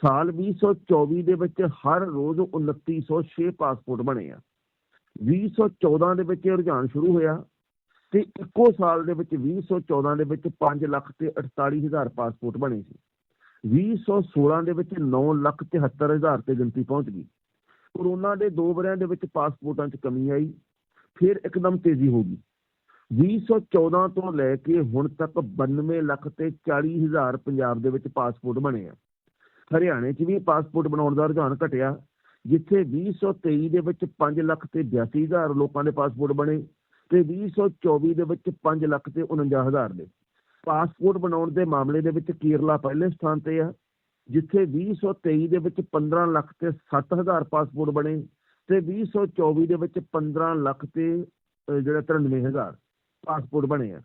ਸਾਲ 2024 ਦੇ ਵਿੱਚ ਹਰ ਰੋਜ਼ 2906 ਪਾਸਪੋਰਟ ਬਣੇ ਆ। 2014 ਦੇ ਵਿੱਚ ਇਹ ਰੁਝਾਨ ਸ਼ੁਰੂ ਹੋਇਆ। ਤੇ ਇੱਕੋ ਸਾਲ ਦੇ ਵਿੱਚ 2014 ਦੇ ਵਿੱਚ 5 ਲੱਖ ਤੇ 48 ਹਜ਼ਾਰ ਪਾਸਪੋਰਟ ਬਣੇ ਸੀ। 2016 ਦੇ ਵਿੱਚ 9 ਲੱਖ 73 ਹਜ਼ਾਰ ਤੇ ਗਿਣਤੀ ਪਹੁੰਚ ਗਈ। ਕਰੋਨਾ ਦੇ ਦੋ ਵਰਿਆਂ ਦੇ ਵਿੱਚ ਪਾਸਪੋਰਟਾਂ 'ਚ ਕਮੀ ਆਈ, ਫਿਰ ਇੱਕਦਮ ਤੇਜ਼ੀ ਹੋ ਗਈ। 2014 ਤੋਂ ਲੈ ਕੇ ਹੁਣ ਤੱਕ 92 ਲੱਖ ਤੇ 40 ਹਜ਼ਾਰ ਪੰਜਾਬ ਦੇ ਵਿੱਚ ਪਾਸਪੋਰਟ ਬਣੇ ਆ। ਹਰਿਆਣੇ 'ਚ ਵੀ ਪਾਸਪੋਰਟ ਬਣਾਉਣ ਦਾ ਰੁਝਾਨ ਘਟਿਆ, ਜਿੱਥੇ 2023 ਦੇ ਵਿੱਚ 5 ਲੱਖ ਤੇ 82 ਹਜ਼ਾਰ ਲੋਕਾਂ ਦੇ ਪਾਸਪੋਰਟ ਬਣੇ। ਤੇ 2024 ਦੇ ਵਿੱਚ 5 ਲੱਖ ਤੇ 49 ਹਜ਼ਾਰ ਦੇ। ਪਾਸਪੋਰਟ ਬਣਾਉਣ ਦੇ ਮਾਮਲੇ ਦੇ ਵਿੱਚ ਕੇਰਲਾ ਪਹਿਲੇ ਸਥਾਨ ਤੇ ਆ, ਜਿੱਥੇ 2023 ਦੇ ਵਿੱਚ 15 ਲੱਖ ਤੇ 7 ਹਜ਼ਾਰ ਪਾਸਪੋਰਟ ਬਣੇ ਤੇ 2024 ਦੇ ਵਿੱਚ 15 ਲੱਖ ਤੇ ਜਿਹੜਾ 93 ਹਜ਼ਾਰ ਪਾਸਪੋਰਟ ਬਣੇ ਆ।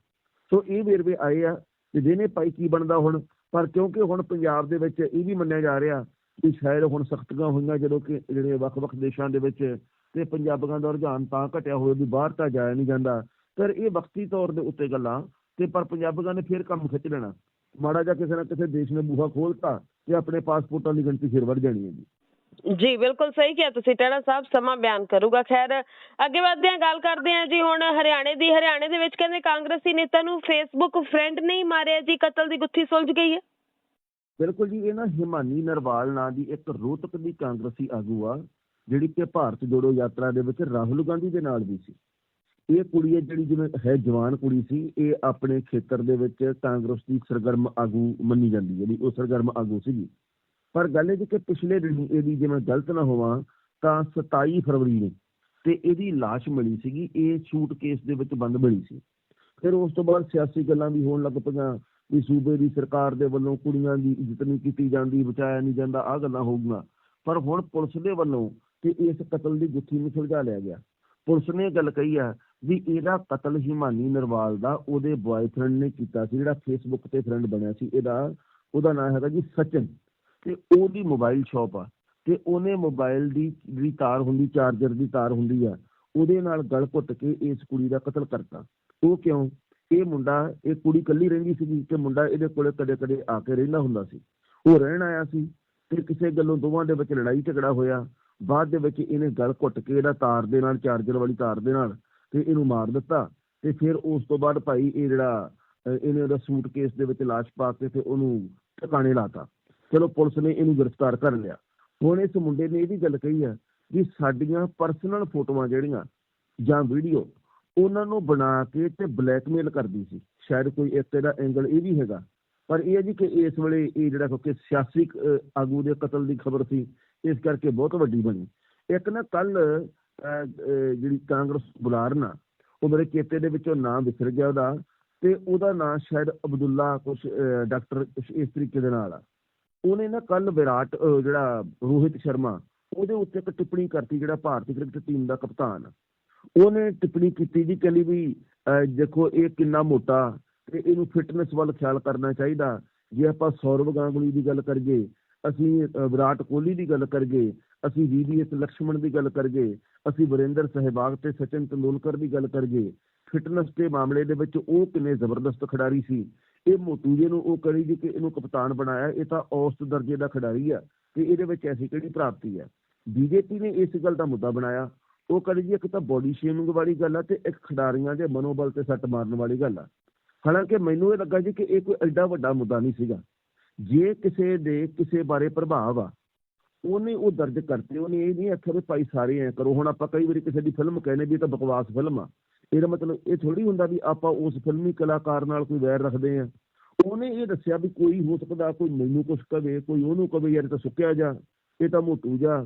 ਸੋ ਇਹ ਵੇਰਵੇ ਆਏ ਆ ਕਿ ਜਿਹਨੇ ਭਾਈ ਕੀ ਬਣਦਾ ਹੁਣ, ਪਰ ਕਿਉਂਕਿ ਹੁਣ ਪੰਜਾਬ ਦੇ ਵਿੱਚ ਇਹ ਵੀ ਮੰਨਿਆ ਜਾ ਰਿਹਾ ਕਿ ਸ਼ਾਇਦ ਹੁਣ ਸਖਤੀਆਂ ਹੋਈਆਂ, ਜਦੋਂ ਕਿ ਜਿਹੜੇ ਵੱਖ-ਵੱਖ ਦੇਸ਼ਾਂ ਦੇ ਵਿੱਚ ਤੇ ਪੰਜਾਬੀਆਂ ਦਾ ਰੁਝਾਨ ਤਾਂ ਘਟਿਆ ਹੋਇਆ ਵੀ ਬਾਹਰ ਤਾਂ ਜਾਇਆ ਨਹੀਂ ਜਾਂਦਾ। ਪਰ ਇਹ ਵਕਤੀ ਤੌਰ ਦੇ ਉੱਤੇ ਗੱਲਾਂ ਤੇ ਪਰ ਪੰਜਾਬੀਆਂ ਨੇ ਫੇਰ ਕੰਮ ਖਿੱਚ ਲੈਣਾ। ਮਾੜਾ ਜਿਹਾ ਕਿਸੇ ਨਾ ਕਿਸੇ ਦੇਸ਼ ਨੇ ਬੂਹਾ ਖੋਲਤਾ ਤੇ ਆਪਣੇ ਪਾਸਪੋਰਟਾਂ ਦੀ ਗਿਣਤੀ ਫਿਰ ਵੱਧ ਜਾਣੀ ਹੈ ਜੀ। ਜੀ ਬਿਲਕੁਲ ਸਹੀ ਕਿਹਾ ਤੁਸੀਂ ਟੈਣਾ ਸਾਹਿਬ ਸਮਾਂ ਬਿਆਨ ਕਰੂਗਾ। ਖੈਰ ਅੱਗੇ ਵਧਦੇ ਹਾਂ ਗੱਲ ਕਰਦੇ ਹਾਂ ਜੀ ਹੁਣ ਹਰਿਆਣੇ ਦੀ। ਹਰਿਆਣੇ ਦੇ ਵਿੱਚ ਕਹਿੰਦੇ ਕਾਂਗਰਸੀ ਨੇਤਾ ਨੂੰ ਫੇਸਬੁੱਕ ਫਰੈਂਡ ਨਹੀਂ ਮਾਰਿਆ ਜੀ ਕਤਲ ਦੀ ਗੁੱਥੀ ਸੁਲਝ ਗਈ ਹੈ। ਬਿਲਕੁਲ ਜੀ ਇਹ ਨਾ ਹਿਮਾਨੀ ਨਰਵਾਲ ਨਾਂ ਦੀ ਇੱਕ ਰੋਹਤਕ ਦੀ ਕਾਂਗਰਸੀ ਆਗੂ ਆ। ਜਿਹੜੀ ਕਿ ਭਾਰਤ ਜੋੜੋ ਯਾਤਰਾ ਦੇ ਵਿੱਚ ਰਾਹੁਲ ਗਾਂਧੀ ਦੇ ਨਾਲ ਵੀ ਸੀ। ਇਹ ਕੁੜੀ ਹੈ ਜਿਹੜੀ ਜਿਵੇਂ ਹੈ ਜਵਾਨ ਕੁੜੀ ਸੀ, ਇਹ ਆਪਣੇ ਖੇਤਰ ਦੇ ਵਿੱਚ ਕਾਂਗਰਸ ਦੀ ਸਰਗਰਮ ਆਗੂ ਮੰਨੀ ਜਾਂਦੀ ਹੈ ਜਿਹੜੀ ਉਹ ਸਰਗਰਮ ਆਗੂ ਸੀਗੀ। ਪਰ ਗੱਲ ਇਹ ਜੀ ਕਿ ਪਿਛਲੇ ਦਿਨ ਇਹਦੀ ਜੇ ਮੈਂ ਗਲਤ ਨਾ ਹੋਵਾਂ, ਤਾਂ 27 ਫਰਵਰੀ ਨੂੰ ਤੇ ਇਹਦੀ ਲਾਸ਼ ਮਿਲੀ ਸੀਗੀ, ਇਹ ਸ਼ੂਟ ਕੇਸ ਦੇ ਵਿੱਚ ਬੰਦ ਮਿਲੀ ਸੀ। ਫਿਰ ਉਸ ਤੋਂ ਬਾਅਦ ਸਿਆਸੀ ਗੱਲਾਂ ਵੀ ਹੋਣ ਲੱਗ ਪਈਆਂ, ਵੀ ਸੂਬੇ ਦੀ ਸਰਕਾਰ ਦੇ ਵੱਲੋਂ ਕੁੜੀਆਂ ਦੀ ਇੱਜ਼ਤ ਨਹੀਂ ਕੀਤੀ ਜਾਂਦੀ, ਬਚਾਇਆ ਨਹੀਂ ਜਾਂਦਾ ਆ ਗੱਲਾਂ ਹੋ ਗਈਆਂ। ਪਰ ਹੁਣ ਪੁਲਿਸ ਦੇ ਵੱਲੋਂ ਕਿ ਇਸ ਕਤਲ ਦੀ ਗੁੱਥੀ ਨੂੰ ਸੁਲਝਾ ਲਿਆ ਗਿਆ। ਪੁਲਿਸ ਨੇ ਇਹ ਗੱਲ ਕਹੀ ਆ ਵੀ ਇਹਦਾ ਕਤਲ ਹਿਮਾਨੀ ਨਰਵਾਲ ਦਾ ਉਹਦੇ ਬॉयਫ੍ਰੈਂਡ ਨੇ ਕੀਤਾ ਸੀ, ਜਿਹੜਾ ਫੇਸਬੁੱਕ ਤੇ ਫਰੈਂਡ ਬਣਿਆ ਸੀ। ਇਹਦਾ, ਉਹਦਾ ਨਾਮ ਹੈਗਾ ਜੀ ਸਚਨ। ਤੇ ਉਹਦੀ ਮੋਬਾਈਲ ਸ਼ਾਪ ਆ। ਤੇ ਉਹਨੇ ਮੋਬਾਈਲ ਦੀ ਜਿਹੜੀ ਤਾਰ ਹੁੰਦੀ ਚਾਰਜਰ ਦੀ ਤਾਰ ਹੁੰਦੀ ਆ, ਉਹਦੇ ਨਾਲ ਗਲ ਘੁੱਟ ਕੇ ਇਸ ਕੁੜੀ ਦਾ ਕਤਲ ਕਰਤਾ। ਉਹ ਕਿਉਂ? ਇਹ ਮੁੰਡਾ, ਇਹ ਕੁੜੀ ਇਕੱਲੀ ਰਹਿੰਦੀ ਸੀਗੀ ਤੇ ਮੁੰਡਾ ਇਹਦੇ ਕੋਲੇ ਕਦੇ ਕਦੇ ਆ ਕੇ ਰਹਿੰਦਾ ਹੁੰਦਾ ਸੀ। ਉਹ ਰਹਿਣ ਆਇਆ ਸੀ ਤੇ ਕਿਸੇ ਗੱਲੋਂ ਦੋਵਾਂ ਦੇ ਵਿੱਚ ਲੜਾਈ ਝਗੜਾ ਹੋਇਆ। ਬਾਅਦ ਦੇ ਵਿੱਚ ਇਹਨੇ ਗਲ ਘੁੱਟ ਕੇ ਇਹਦਾ ਤਾਰ ਦੇ ਨਾਲ, ਚਾਰਜਰ ਵਾਲੀ ਤਾਰ ਦੇ ਨਾਲ ਤੇ ਇਹਨੂੰ ਮਾਰ ਦਿੱਤਾ ਤੇ ਫਿਰ ਉਸ ਤੋਂ ਬਾਅਦ ਭਾਈ ਇਹ ਜਿਹੜਾ ਇਹਨੇ ਉਹਦਾ ਸੂਟਕੇਸ ਦੇ ਵਿੱਚ ਲਾਸ਼ ਪਾ ਕੇ ਤੇ ਉਹਨੂੰ ਟਿਕਾਣੇ ਲਾਤਾ। ਚਲੋ ਪੁਲਿਸ ਨੇ ਇਹਨੂੰ ਗ੍ਰਿਫਤਾਰ ਕਰ ਲਿਆ। ਹੁਣ ਇਸ ਮੁੰਡੇ ਨੇ ਇਹ ਵੀ ਗੱਲ ਕਹੀ ਆ ਕਿ ਸਾਡੀਆਂ ਪਰਸਨਲ ਫੋਟੋਆਂ ਜਿਹੜੀਆਂ ਜਾਂ ਵੀਡੀਓ ਉਹਨਾਂ ਨੂੰ ਬਣਾ ਕੇ ਤੇ ਬਲੈਕਮੇਲ ਕਰਦੀ ਸੀ। ਸ਼ਾਇਦ ਕੋਈ ਇੱਕ ਇਹਦਾ ਐਂਗਲ ਇਹ ਵੀ ਹੈਗਾ। ਪਰ ਇਹ ਹੈ ਜੀ ਕਿ ਇਸ ਵੇਲੇ ਇਹ ਜਿਹੜਾ ਕਿਉਂਕਿ ਸਿਆਸੀ ਆਗੂ ਦੇ ਕਤਲ ਦੀ ਖਬਰ ਸੀ ਇਸ ਕਰਕੇ ਬਹੁਤ ਵੱਡੀ ਬਣੀ। ਇੱਕ ਨਾ ਕੱਲ ਜਿਹੜੀ ਕਾਂਗਰਸ ਬੁਲਾਰ ਨਾ ਉਹ ਮੇਰੇ ਚੇਤੇ ਦੇ ਵਿੱਚੋਂ ਨਾਮ ਵਿਸਰ ਗਿਆ ਉਹਦਾ ਤੇ ਉਹਦਾ ਨਾਮ ਸ਼ਾਇਦ ਅਬਦੁੱਲਾ ਕੁਛ ਡਾਕਟਰ ਕੁਛ ਇਸ ਤਰੀਕੇ ਦੇ ਨਾਲ ਆ। ਉਹਨੇ ਨਾ ਕੱਲ ਵਿਰਾਟ ਜਿਹੜਾ ਰੋਹਿਤ ਸ਼ਰਮਾ ਉਹਦੇ ਉੱਤੇ ਇੱਕ ਟਿੱਪਣੀ ਕਰਤੀ ਜਿਹੜਾ ਭਾਰਤੀ ਕ੍ਰਿਕਟ ਟੀਮ ਦਾ ਕਪਤਾਨ। ਉਹਨੇ ਟਿੱਪਣੀ ਕੀਤੀ ਜੀ ਕਹਿੰਦੀ ਵੀ ਅਹ, ਦੇਖੋ ਇਹ ਕਿੰਨਾ ਮੋਟਾ ਤੇ ਇਹਨੂੰ ਫਿਟਨੈਸ ਵੱਲ ਖਿਆਲ ਕਰਨਾ ਚਾਹੀਦਾ। ਜੇ ਆਪਾਂ ਸੌਰਵ ਗਾਂਗੁਲੀ ਦੀ ਗੱਲ ਕਰੀਏ ਅਸੀਂ ਵਿਰਾਟ ਕੋਹਲੀ ਦੀ ਗੱਲ ਕਰੀਏ, ਅਸੀਂ ਵੀਵੀਐਸ ਲਕਸ਼ਮਣ ਦੀ ਗੱਲ ਕਰੀਏ, ਅਸੀਂ ਵਰਿੰਦਰ ਸਹਿਵਾਗ ਤੇ ਸਚਿਨ ਤੰਦੂਲਕਰ ਦੀ ਗੱਲ ਕਰੀਏ, ਫਿਟਨੈਸ ਦੇ ਮਾਮਲੇ ਦੇ ਵਿੱਚ ਉਹ ਕਿੰਨੇ ਜ਼ਬਰਦਸਤ ਖਿਡਾਰੀ ਸੀ। ਇਹ ਮੋਟੂ ਨੂੰ ਉਹ ਕਰੀ ਜੀ ਕਿ ਇਹਨੂੰ ਕਪਤਾਨ ਬਣਾਇਆ, ਇਹ ਤਾਂ ਔਸਤ ਦਰਜੇ ਦਾ ਖਿਡਾਰੀ ਆ ਤੇ ਇਹਦੇ ਵਿੱਚ ਐਸੀ ਕਿਹੜੀ ਪ੍ਰਾਪਤੀ ਹੈ ਬੀਜੇਪੀ ਨੇ ਇਸ ਗੱਲ ਦਾ ਮੁੱਦਾ ਬਣਾਇਆ। ਉਹ ਕਰੀ ਜੀ ਇੱਕ ਤਾਂ ਬੋਡੀ ਸ਼ੇਮਿੰਗ ਵਾਲੀ ਗੱਲ ਆ ਤੇ ਇੱਕ ਖਿਡਾਰੀਆਂ ਦੇ ਮਨੋਬਲ ਤੇ ਸੱਟ ਮਾਰਨ ਵਾਲੀ ਗੱਲ ਆ। ਹਾਲਾਂਕਿ ਮੈਨੂੰ ਇਹ ਲੱਗਾ ਜੀ ਕਿ ਇਹ ਕੋਈ ਐਡਾ ਵੱਡਾ ਮੁੱਦਾ ਨਹੀਂ ਸੀਗਾ। ਜੇ ਕਿਸੇ ਦੇ ਕਿਸੇ ਬਾਰੇ ਪ੍ਰਭਾਵ ਆ, ਉਹਨੇ ਉਹ ਦਰਜ ਕਰਤੇ, ਉਹਨੇ ਇਹ ਨਹੀਂ ਆਖਿਆ ਵੀ ਭਾਈ ਸਾਰੇ ਐ ਕਰੋ। ਹੁਣ ਆਪਾਂ ਕਈ ਵਾਰੀ ਕਿਸੇ ਦੀ ਫਿਲਮ ਕਹਿੰਦੇ ਵੀ ਇਹ ਤਾਂ ਬਕਵਾਸ ਫਿਲਮ ਆ। ਇਹਦਾ ਮਤਲਬ ਇਹ ਥੋੜੀ ਹੁੰਦਾ ਵੀ ਆਪਾਂ ਉਸ ਫਿਲਮੀ ਕਲਾਕਾਰ ਨਾਲ ਕੋਈ ਵੈਰ ਰੱਖਦੇ ਆ। ਉਹਨੇ ਇਹ ਦੱਸਿਆ ਵੀ ਕੋਈ ਹੋ ਸਕਦਾ, ਕੋਈ ਮੈਨੂੰ ਕੁਝ ਕਵੇ, ਕੋਈ ਉਹਨੂੰ ਕਵੇ, ਯਾਰ ਤਾਂ ਸੁੱਕਿਆ ਜਾ, ਇਹ ਤਾਂ ਮੋਟੂ ਜਾ,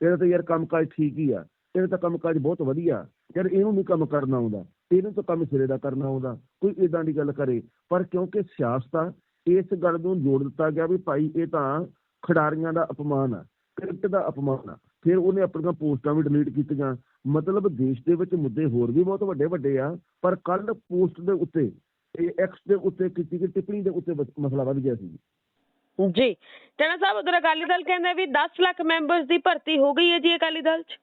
ਇਹਦਾ ਤਾਂ ਯਾਰ ਕੰਮਕਾਜ ਠੀਕ ਹੀ ਆ, ਇਹਦਾ ਤਾਂ ਕੰਮਕਾਜ ਬਹੁਤ ਵਧੀਆ। ਯਾਰ ਇਹਨੂੰ ਨਹੀਂ ਕੰਮ ਕਰਨਾ ਆਉਂਦਾ, ਇਹਨੂੰ ਤਾਂ ਕੰਮ ਸਿਰੇ ਦਾ ਕਰਨਾ ਆਉਂਦਾ, ਕੋਈ ਇਦਾਂ ਦੀ ਗੱਲ ਕਰੇ। ਪਰ ਕਿਉਂਕਿ ਸਿਆਸਤ ਆ ਇਸ ਗੱਲ ਨੂੰ ਜੋੜ ਦਿੱਤਾ ਗਿਆ ਵੀ ਭਾਈ ਇਹ ਤਾਂ ਖਿਡਾਰੀਆਂ ਦਾ ਅਪਮਾਨ ਆ ਕ੍ਰਿਕਟ ਦਾ ਅਪਮਾਨ ਆ। ਫਿਰ ਉਹਨੇ ਆਪਣੀਆਂ ਪੋਸਟਾਂ ਵੀ ਡਿਲੀਟ ਕੀਤੀਆਂ। ਮਤਲਬ ਦੇਸ਼ ਦੇ ਵਿੱਚ ਮੁੱਦੇ ਹੋਰ ਵੀ ਬਹੁਤ ਵੱਡੇ ਵੱਡੇ ਆ ਪਰ ਕੱਲ ਪੋਸਟ ਦੇ ਉੱਤੇ ਇਹ ਐਕਸ ਦੇ ਉੱਤੇ ਕੀਤੀ ਗਈ ਟਿੱਪਣੀ ਦੇ ਉੱਤੇ ਮਸਲਾ ਵੱਧ ਗਿਆ ਸੀ। ਜੀ। ਟਣਾ ਸਾਹਿਬ ਉਧਰ ਅਕਾਲੀ ਦਲ ਕਹਿੰਦਾ ਵੀ 10 ਲੱਖ ਮੈਂਬਰਸ ਦੀ ਭਰਤੀ ਹੋ ਗਈ ਹੈ ਜੀ ਅਕਾਲੀ ਦਲ 'ਚ?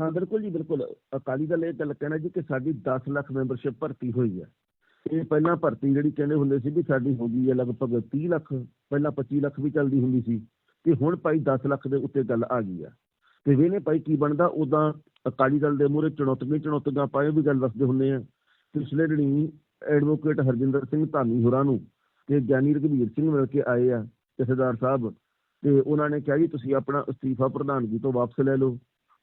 ਹਾਂ ਬਿਲਕੁਲ ਜੀ ਬਿਲਕੁਲ। ਅਕਾਲੀ ਦਲ ਇਹ ਗੱਲ ਕਹਿਣਾ ਜੀ ਕਿ ਸਾਡੀ 10 ਲੱਖ ਮੈਂਬਰਸ਼ਿਪ ਭਰਤੀ ਹੋਈ ਹੈ। ਇਹ ਪਹਿਲਾਂ ਭਰਤੀ ਜਿਹੜੀ ਕਹਿੰਦੇ ਹੁੰਦੇ ਸੀ ਵੀ ਸਾਡੀ ਹੋ ਗਈ ਹੈ ਲਗਭਗ 30 ਲੱਖ, ਪਹਿਲਾਂ 25 ਲੱਖ ਵੀ ਚੱਲਦੀ ਹੁੰਦੀ ਸੀ ਤੇ ਹੁਣ ਭਾਈ 10 ਲੱਖ ਦੇ ਉੱਤੇ ਗੱਲ ਆ ਗਈ ਆ। ਤੇ ਵੇਨੇ ਭਾਈ ਕੀ ਬਣਦਾ ਉਦਾਂ ਅਕਾਲੀ ਦਲ ਦੇ ਮੂਹਰੇ ਚੁਣੌਤੀਆਂ ਚੁਣੌਤੀਆਂ ਪਾਏ ਵੀ ਗੱਲ ਦੱਸਦੇ ਹੁੰਦੇ ਆ। ਪਿਛਲੇ ਦਿਨੀ ਐਡਵੋਕੇਟ ਹਰਜਿੰਦਰ ਸਿੰਘ ਧਾਮੀ ਹੋਰਾਂ ਨੂੰ ਤੇ ਗਿਆਨੀ ਰਘਵੀਰ ਸਿੰਘ ਮਿਲ ਕੇ ਆਏ ਆ ਜਥੇਦਾਰ ਸਾਹਿਬ ਤੇ ਉਹਨਾਂ ਨੇ ਕਿਹਾ ਜੀ, ਤੁਸੀਂ ਆਪਣਾ ਅਸਤੀਫਾ ਪ੍ਰਧਾਨਗੀ ਤੋਂ ਵਾਪਸ ਲੈ ਲਓ।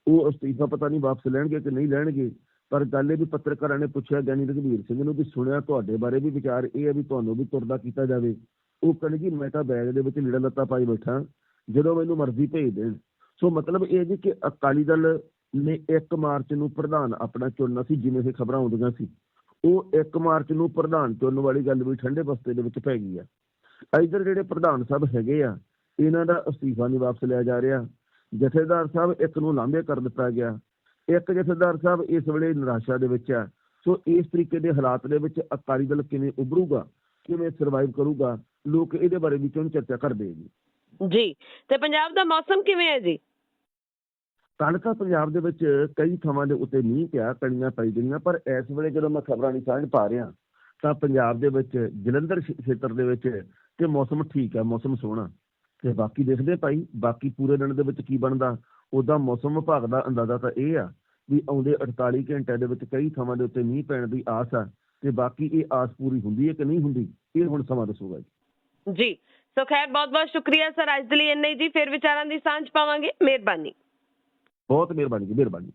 ਉਹ ਅਸਤੀਫਾ ਪਤਾ ਨਹੀਂ ਵਾਪਸ ਲੈਣਗੇ ਕਿ ਨਹੀਂ ਲੈਣਗੇ। ਪਰ ਗੱਲ ਇਹ ਵੀ ਪੱਤਰਕਾਰਾਂ ਨੇ ਪੁੱਛਿਆ, ਗਿਆਨੀ ਰਘਵੀਰ ਸਿੰਘ ਨੂੰ ਵੀ ਸੁਣਿਆ, ਤੁਹਾਡੇ ਬਾਰੇ ਵੀ ਵਿਚਾਰ ਇਹ ਹੈ ਵੀ ਤੁਹਾਨੂੰ ਵੀ ਤੁਰਦਾ ਕੀਤਾ ਜਾਵੇ। ਉਹ ਕਹਿੰਦੇ ਜੀ, ਮੈਂ ਤਾਂ ਬੈਗ ਦੇ ਵਿੱਚ ਲੀੜਾ ਲੱਤਾ ਪਾਈ ਬੈਠਾ, ਜਦੋਂ ਮੈਨੂੰ ਮਰਜ਼ੀ ਭੇਜ ਦੇਣ। ਸੋ ਮਤਲਬ ਇਹ ਜੀ ਕਿ ਅਕਾਲੀ ਦਲ ਨੇ 1 ਮਾਰਚ ਨੂੰ ਪ੍ਰਧਾਨ ਆਪਣਾ ਚੁਣਨਾ ਸੀ, ਜਿਵੇਂ ਇਹ ਖਬਰਾਂ ਆਉਂਦੀਆਂ ਸੀ। ਉਹ 1 ਮਾਰਚ ਨੂੰ ਪ੍ਰਧਾਨ ਚੁਣਨ ਵਾਲੀ ਗੱਲ ਵੀ ਠੰਡੇ ਬਸਤੇ ਦੇ ਵਿੱਚ ਪੈ ਗਈ ਆ। ਇਧਰ ਜਿਹੜੇ ਪ੍ਰਧਾਨ ਸਾਹਿਬ ਹੈਗੇ ਆ, ਇਹਨਾਂ ਦਾ ਅਸਤੀਫਾ ਨਹੀਂ ਵਾਪਸ ਲਿਆ ਜਾ ਰਿਹਾ। ਜਥੇਦਾਰ ਸਾਹਿਬ ਇੱਕ ਨੂੰ ਲਾਂਭੇ ਕਰ ਦਿੱਤਾ ਗਿਆ। ਇੱਕ ਜਥੇਦਾਰ ਸਾਹਿਬ ਇਸ ਵੇਲੇ ਨਿਰਾਸ਼ਾ ਦੇ ਵਿੱਚ ਆ ਸੋ ਇਸ ਤਰੀਕੇ ਦੇ ਹਾਲਾਤ ਦੇ ਵਿੱਚ ਅਕਾਲੀ ਦਲ ਕਿਵੇਂ ਉਭਰੂਗਾ ਕਿਵੇਂ ਸਰਵਾਈਵ ਕਰੂਗਾ ਲੋਕ ਇਹਦੇ ਬਾਰੇ ਵੀ ਚੋਣ ਚਰਚਾ ਕਰਦੇ ਜੀ। ਜੀ ਤੇ ਪੰਜਾਬ ਦਾ ਮੌਸਮ ਕਿਵੇਂ ਹੈ ਜੀ? ਕਣਕਾਂ ਪੰਜਾਬ ਦੇ ਵਿੱਚ ਕਈ ਥਾਵਾਂ ਦੇ ਉੱਤੇ ਮੀਂਹ ਪਿਆ ਕਣੀਆਂ ਪਈ ਗਈਆਂ ਪਰ ਇਸ ਵੇਲੇ ਜਦੋਂ ਮੈਂ ਖਬਰਾਂ ਦੀ ਸਾਂਝ ਪਾ ਰਿਹਾ ਤਾਂ ਪੰਜਾਬ ਦੇ ਵਿੱਚ ਜਲੰਧਰ ਖੇਤਰ ਦੇ ਵਿੱਚ ਤੇ ਮੌਸਮ ਠੀਕ ਹੈ ਮੌਸਮ ਸੋਹਣਾ। ਤੇ ਬਾਕੀ ਦੇਖਦੇ ਭਾਈ ਬਾਕੀ ਪੂਰੇ ਦਿਨ ਦੇ ਵਿੱਚ ਕੀ ਬਣਦਾ ਉਹਦਾ ਮੌਸਮ ਵਿਭਾਗ ਦਾ ਅੰਦਾਜ਼ਾ ਤਾਂ ਇਹ ਆ ਵੀ ਆਉਂਦੇ 48 ਘੰਟਿਆਂ ਦੇ ਵਿੱਚ ਕਈ ਥਾਵਾਂ ਦੇ ਉੱਤੇ ਮੀਂਹ ਪੈਣ ਦੀ ਆਸ ਆ ਤੇ ਬਾਕੀ ਇਹ ਆਸ ਪੂਰੀ ਹੁੰਦੀ ਹੈ ਕਿ ਨਹੀਂ ਹੁੰਦੀ ਇਹ ਹੁਣ ਸਮਾਂ ਦੱਸੂਗਾ ਜੀ। ਜੀ ਸੋ ਖੈਰ ਬਹੁਤ ਬਹੁਤ ਸ਼ੁਕਰੀਆ ਸਰ ਅੱਜ ਦੇ ਲਈ ਇੰਨਾ ਹੀ ਜੀ ਫਿਰ ਵਿਚਾਰਾਂ ਦੀ ਸਾਂਝ ਪਾਵਾਂਗੇ। ਮਿਹਰਬਾਨੀ। ਬਹੁਤ ਮਿਹਰਬਾਨੀ ਜੀ ਮਿਹਰਬਾਨੀ।